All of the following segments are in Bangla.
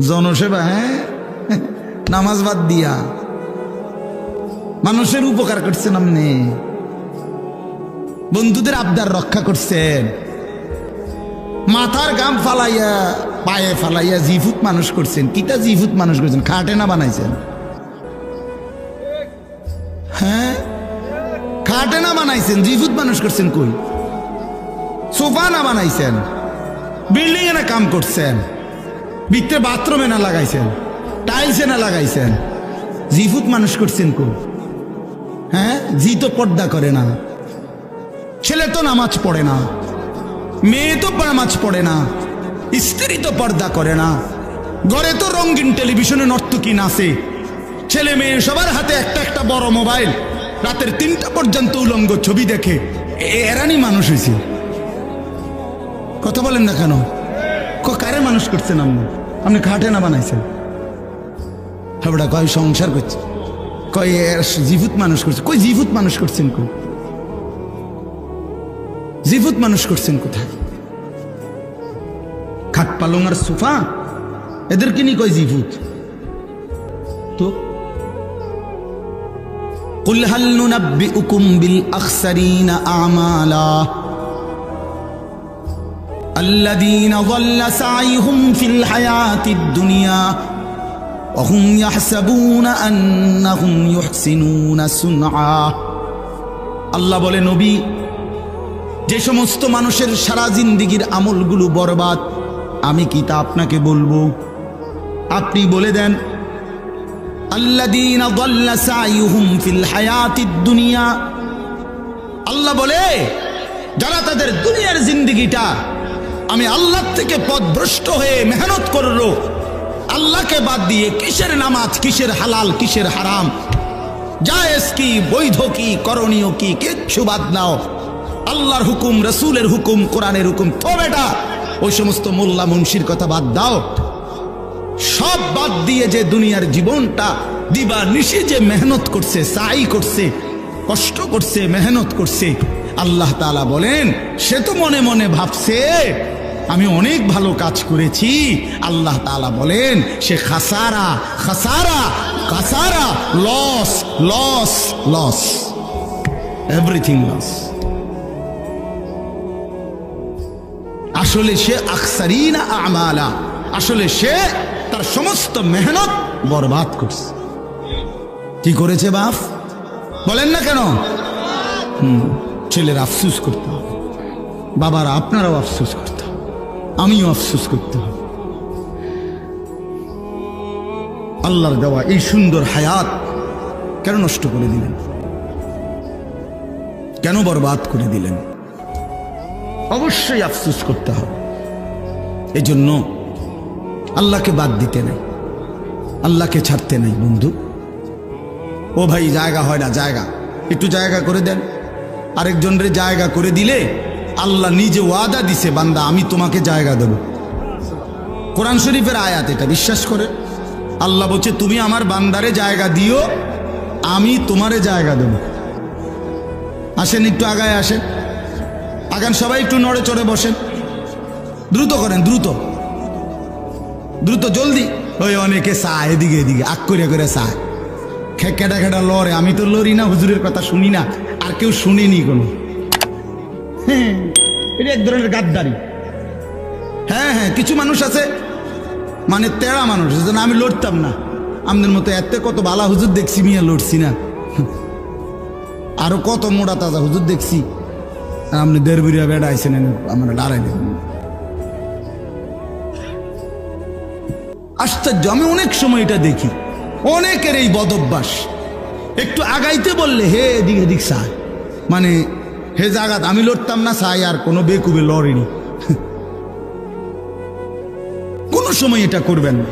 জনসেবা হ্যাঁ? নামাজ বাদ দিয়া। মানুষের উপকার করছেন আপনি। বন্ধুদের আবদার রক্ষা করছেন। মাথার গাম ফালাইয়া, পায়ে ফালাইয়া জিফুত মানুষ করছেন। কিতা জিফুত মানুষ করছেন? খাটে না বানাইছেন? হ্যাঁ? খাটে না বানাইছেন? জিফুত মানুষ করছেন কই? সোফা না বানাইছেন? বিল্ডিং এ না কাম করছেন? ভিতরে বাথরুমে না লাগাইছেন, টাইলসে না লাগাইছেন। জিফুত মানুষ করছেন কই হ্যাঁ? জি তো পর্দা করে না। ছেলে তো নামাজ পড়ে না। মেয়ে তো নামাজ পড়ে না। স্ত্রী তো পর্দা করে না। ঘরে তো রঙিন টেলিভিশনে নর্তকী নাচে। ছেলে মেয়ে সবার হাতে একটা একটা বড় মোবাইল। রাতের তিনটা পর্যন্ত উলঙ্গ ছবি দেখে। এরানি মানুষ হয়েছে কথা বলেন না কেন? ক- কারে মানুষ করছেন আপনি আপনি খাটে না বানাইছেন হাবড়া কয় সংসার করছে কয় এর জিভুত মানুষ করছে কই জিভুত মানুষ করছেন কই জিভুত মানুষ করছেন কোথায় খাট পালং আর সোফা এদেরকে নিয়ে কয় জিভুত তো قل هل ننبئكم بالأخسرين أعمالا الذين ضل سعيهم في الحياة الدنيا وهم يحسبون أنهم يحسنون صنعا আল্লাহ বলে, নবী, যে সমস্ত মানুষের সারা জিন্দিগির আমলগুলো বরবাদ, আমি কি তা আপনাকে বলব? আপনি বলে দেন আল্লাহ বলে, যারা তাদের দুনিয়ার জিন্দিগিটা আমি আল্লাহ থেকে পথভ্রষ্ট হয়ে মেহনত করল আল্লাহকে বাদ দিয়ে কিসের নামাজ, কিসের হালাল, কিসের হারাম? জায়েজ কি, বৈধ কি, করণীয় কি, কিচ্ছু বাদ নাও। আল্লাহর হুকুম, রসুলের হুকুম, কোরআনের হুকুম তো বেটা। ওই সমস্ত মোল্লা মুন্সির কথা বাদ দাও। সব বাদ দিয়ে যে দুনিয়ার জীবনটা দিবা নিশে যে মেহনত করছে, সাই করছে, কষ্ট করছে, মেহনত করছে, আল্লাহ তাআলা বলেন, সে তো মনে মনে ভাবছে আমি অনেক ভালো কাজ করেছি। আল্লাহ তাআলা বলেন, সে খাসারা খাসারা খাসারা loss loss loss everything loss আসলে সে আকসারিনা আমালা, আসলে সে তার সমস্ত মেহনত বরবাদ করছে। কি করেছে বাপ? বলেন না কেন? ছেলের আফসুস করতে হবে। বাবারা, আপনারাও আফসুস করতে আমিও আফসুস করতে হবে। আল্লাহর দেওয়া এই সুন্দর হায়াত কেন নষ্ট করে দিলেন? কেন বরবাদ করে দিলেন? অবশ্যই আফসুস করতে হবে। এজন্য আল্লাহকে বাদ দিতে নেই। আল্লাহকে ছাড়তে নেই, বন্ধু। ও ভাই, জায়গা হয় না, জায়গা। একটু জায়গা করে দেন। আরেকজনের জায়গা করে দিলে আল্লাহ নিজে ওয়াদা দিছে, বান্দা, আমি তোমাকে জায়গা দেব। কোরআন শরীফের আয়াত এটা, বিশ্বাস করে। আল্লাহ বলছে, তুমি আমার বান্দারে জায়গা দিও, আমি তোমারে জায়গা দেব। আসেন, একটু আগায় আসেন। আগান, সবাই একটু নড়ে চড়ে বসেন। দ্রুত করেন, দ্রুত। দ্রুত, জলদি। ওই অনেকে চায়, এদিকে এদিকে আক করে করে চায়। খেকেটা খেটা লড়ে, আমি তো লড়ি না, হুজুরের কথা শুনি না, আর কেউ শুনেনি কোনো। এটা এক ধরনের গাদ্দারি। হ্যাঁ হ্যাঁ কিছু মানুষ আছে মানে তেরা মানুষ যেন আমি লড়তাম না। আমাদের মতো এত কত বালা হুজুর দেখছি, মিয়া লড়ছি না। আরও কত মোড়া তাজা হুজুর দেখছি। আপনি দেড় বিরিয়া বেড়া আইসেন আমরা দাঁড়াই দেবেন আশ্চর্য, আমি অনেক সময় এটা দেখি। অনেকের এই বদভ্যাস। একটু আগাইতে বললে হে এদিক এদিক সায় মানে হে জাগাত, আমি লড়তাম না, সাই আর কোনো বেকুবে লড়েনি। কোনো সময় এটা করবেন না।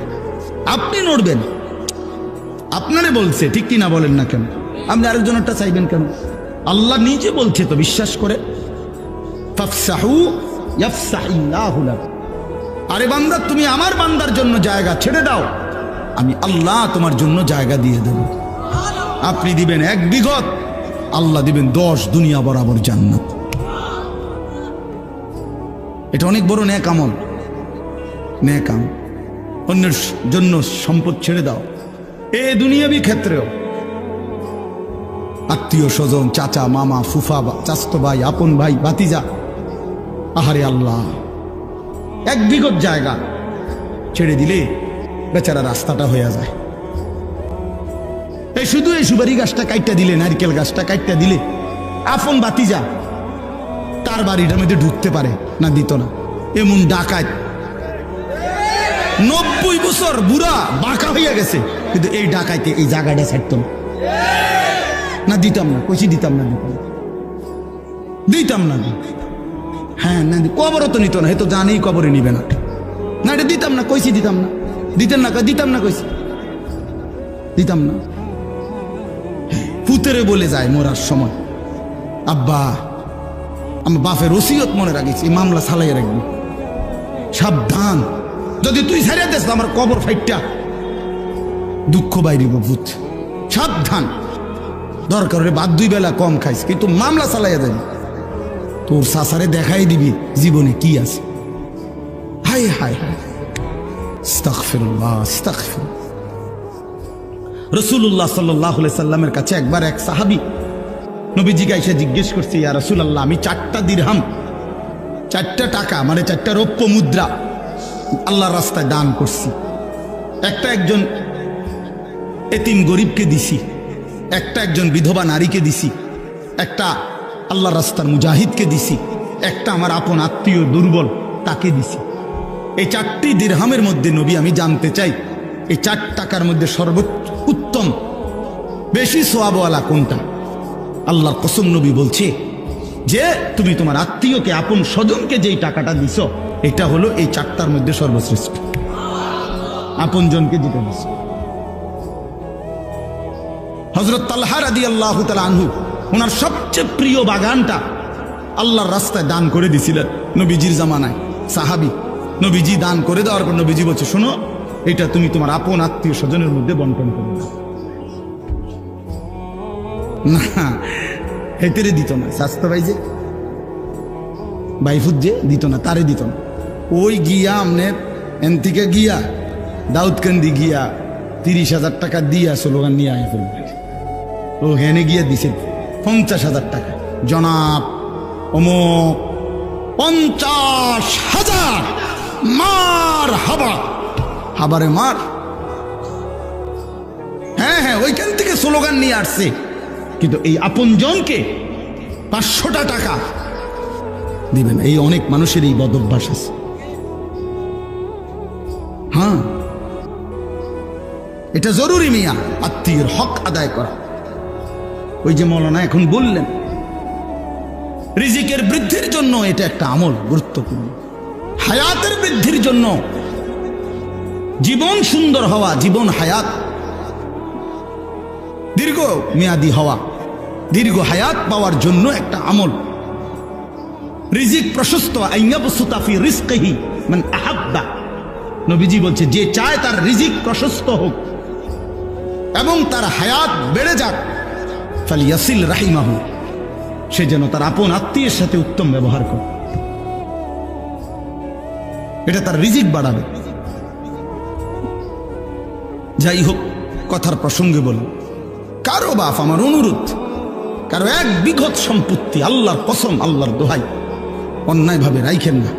আপনি নড়বেন আপনারে বলছে, ঠিক কিনা বলেন না কেন? আপনি আরেকজনেরটা চাইবেন কেন? আল্লাহ নিজে বলছে তো, বিশ্বাস করে। আরে বান্দা, তুমি আমার বান্দার জন্য জায়গা ছেড়ে দাও। আমি আল্লাহ তোমার জন্য জায়গা দিয়ে দেব। আপনি দিবেন এক বিঘত। আল্লাহ দিবেন দশ দুনিয়া বরাবর জান্নাত। এটা অনেক বড় ন্যাক আমল। ন্যাক আমল অন্যের জন্য সম্পদ ছেড়ে দাও। এ দুনিয়াবি ক্ষেত্রেও। আত্মীয় স্বজন, চাচা, মামা, ফুফা চাস্ত ভাই, আপন ভাই বাতিজা আহারে আল্লাহ। এক বিগত জায়গা ছেড়ে দিলে বেচারা রাস্তাটা হয়ে যায়। এই শুধু এই সুপারি গাছটা কাইটটা দিলে, নারকেল গাছটা কাইটটা দিলে। আপন বাতিজা, তার বাড়িটার মধ্যে ঢুকতে পারে না, দিত না। এমন ডাকাত। নব্বই বছর বুড়া বাঁকা হইয়া গেছে, কিন্তু এই ডাকাইতে এই জায়গাটা ছাড়তো না। দিতাম না, কইছি দিতাম না, দিতাম। দিতাম না হ্যাঁ না কবরও তো নিত না, হে তো জানেই কবরে নিবে না। না, এটা দিতাম না, কইছি দিতাম না। দিতেন না দিতাম না, কইছি। দিতাম না। পুতেরে বলে যায় মরার সময়। আব্বা আমার বাপের ওসিয়ত মনে রাখিস এই মামলা সালাই রাখবি। সাবধান। যদি তুই ছেড়ে দেস আমার কবর ফাইটটা দুঃখ বাইরিব ভূত সাবধান। দরকার হলে বাদ দুই বেলা কম খাইস কিন্তু মামলা চালাইয়া যাবি তোর সাসারে দেখাই দিবি জীবনে কি আছে। হাই হাই হাই আস্তাগফিরুল্লাহ, আস্তাগফিরুল্লাহ। রসুল্লাহ সাল্লাহ সাল্লামের কাছে একবার এক সাহাবি নবীজিকে এসে জিজ্ঞেস করছে, ইয়া রসুলাল্লাহ, আমি চারটা দিরহাম, চারটা টাকা মানে চারটা রৌপ্য মুদ্রা আল্লাহর রাস্তায় দান করছি। একটা একজন এতিম গরিবকে দিছি, একটা একজন বিধবা নারীকে দিছি, একটা আল্লাহর রাস্তার মুজাহিদকে দিছি, একটা আমার আপন আত্মীয় দুর্বল তাকে দিছি। এই চারটি দিরহামের মধ্যে নবী, আমি জানতে চাই, এই চার টাকার মধ্যে সর্বোচ্চ উত্তম। বেশি সোয়াবওয়ালা কোনটা? আল্লাহর কসম নবী বলছে যে, তুমি তোমার আত্মীয়কে, আপন স্বজনকে যেই টাকাটা দিছ, এটা হলো এই চারটার মধ্যে সর্বশ্রেষ্ঠ। আপন জনকে দিতে দিছ। হজরত তাল্হার আদি আল্লাহ আনহু, ওনার সবচেয়ে প্রিয় বাগানটা আল্লাহর রাস্তায় দান করে দিছিলেন নবীজির জামানায়। সাহাবি, নবীজি দান করে দেওয়ার পর নবীজি বলছে, শোনো এটা তুমি তোমার আপন আত্মীয় স্বজনের মধ্যে বন্টন করে। দাও না, হেতেরে দিত না স্বাস্থ্য ভাই যে বাইফুদ যে দিত না, তারে দিত না। ওই গিয়া আমনের এন থেকে গিয়া, দাউদকান্দি গিয়া তিরিশ হাজার টাকা দিয়া স্লোগান নিয়ে আয় ও হেনে গিয়া দিছে পঞ্চাশ হাজার টাকা। জনাব অমুক পঞ্চাশ হাজার মার হাবা। হাবারে মার। হ্যাঁ হ্যাঁ ওইখান থেকে স্লোগান নিয়ে আসছে। কিন্তু এই আপনজনকে পাঁচশোটা টাকা দিবেন। এই অনেক মানুষের এই বদ অভ্যাস আছে। হ্যাঁ। এটা জরুরি মিয়া, আত্মীয়ের হক আদায় করা। ওই যে মৌলানা এখন বললেন, রিজিকের বৃদ্ধির জন্য এটা একটা আমল গুরুত্বপূর্ণ। হায়াতের বৃদ্ধির জন্য জীবন সুন্দর হওয়া, জীবন হায়াত। দীর্ঘ মেয়াদি হওয়া, দীর্ঘ হায়াত পাওয়ার জন্য একটা আমল। রিজিক প্রশস্ত আইয়াবসুতাফি রিস্কহি মানে আহাব্বা। নবীজি বলছে, যে চায় তার রিজিক প্রশস্ত হোক এবং তার হায়াত বেড়ে যাক। ফালি ইয়াসিল রাহিমাহু, সে যেন তার আপন আত্মীয়ের সাথে উত্তম ব্যবহার করে। এটা তার রিজিক বাড়াবে। যাই হোক কথার প্রসঙ্গে বল কারও বাপ আমার অনুরোধ, কারও এক বিঘত সম্পত্তি আল্লাহর কসম, আল্লাহর দোহাই, অন্যায়ভাবে রাইখেন না।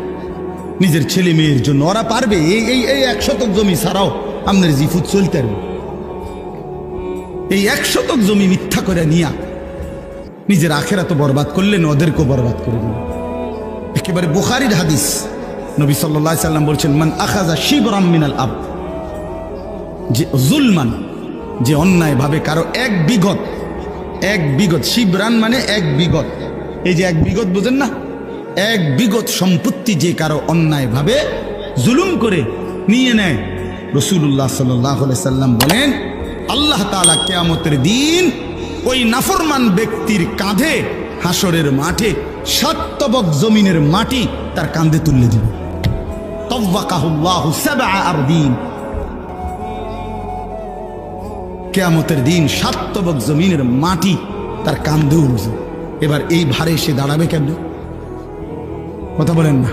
নিজের ছেলে মেয়ের জন্য ওরা পারবে, এই এই এক শতক জমি ছাড়াও আপনার জিফুত চলতে পারবে। এই এক শতক জমি মিথ্যা করে নিয়া, নিজের আখেরা তো বরবাদ করলেন, ওদেরকেও বরবাদ করে দিলেন। একেবারে বুখারির হাদিস, নবী সাল্লাহ সাল্লাম বলছেন, মান আখাজা শিবরাম মিনাল আব যে জুলমান, যে অন্যায় ভাবে কারও এক বিগত এক বিগত, শিবরান মানে এক বিগত। এই যে এক বিগত বোঝেন না? এক বিগত সম্পত্তি যে কারও অন্যায় ভাবে জুলুম করে নিয়ে নেয়। রসুল্লাহ সাল্লাহ সাল্লাম বলেন, আল্লাহ তালা কেয়ামতের দিন ওই নাফরমান ব্যক্তির কাঁধে হাসরের মাঠে সত্যবক জমিনের মাটি তার কাঁধে তুলে দিবে। আর দিন কেয়ামতের দিন সাত্তবক জমিনের মাটি তার কান্দে উঠবে এবার এই ভারে সে দাঁড়াবে কেন কথা বলেন না।